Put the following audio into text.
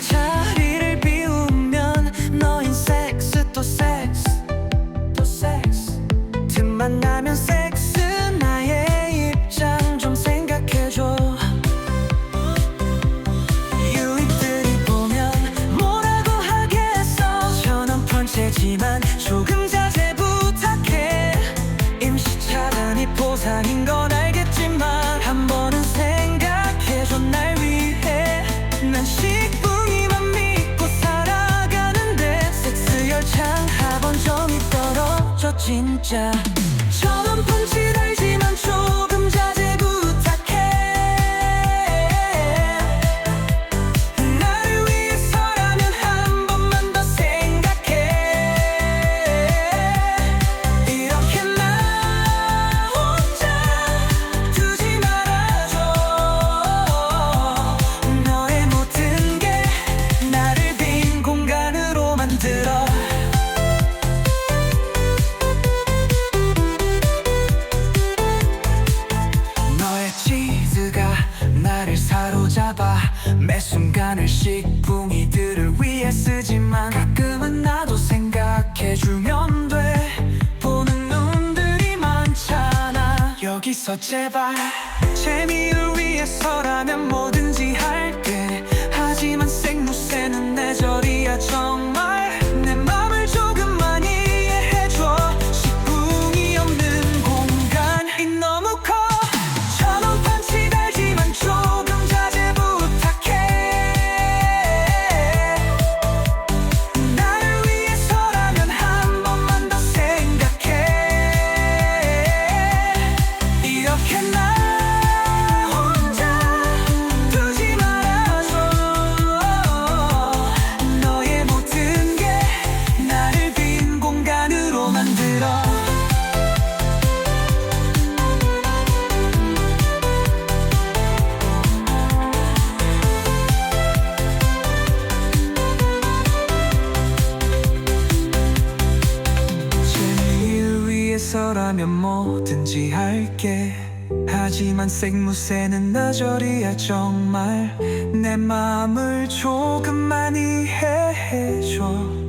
네가 자리를 비우면 너인 섹스 또 섹스 또 섹스. 틈만 나면 섹스 나의 입장 좀 생각해줘. 유입들이 보면 뭐라고 하겠어. 저는 펀체지만 조금 자 진짜. 저는 펀치 달지 사로잡아 매 순간을 식붕이들을 위해 쓰지만 가끔은 나도 생각해주면 돼. 보는 눈들이 많잖아. 여기서 제발 해서라면 뭐든지 할게. 하지만 생무새는 나절이야 정말 내 마음을 조금만 이해해줘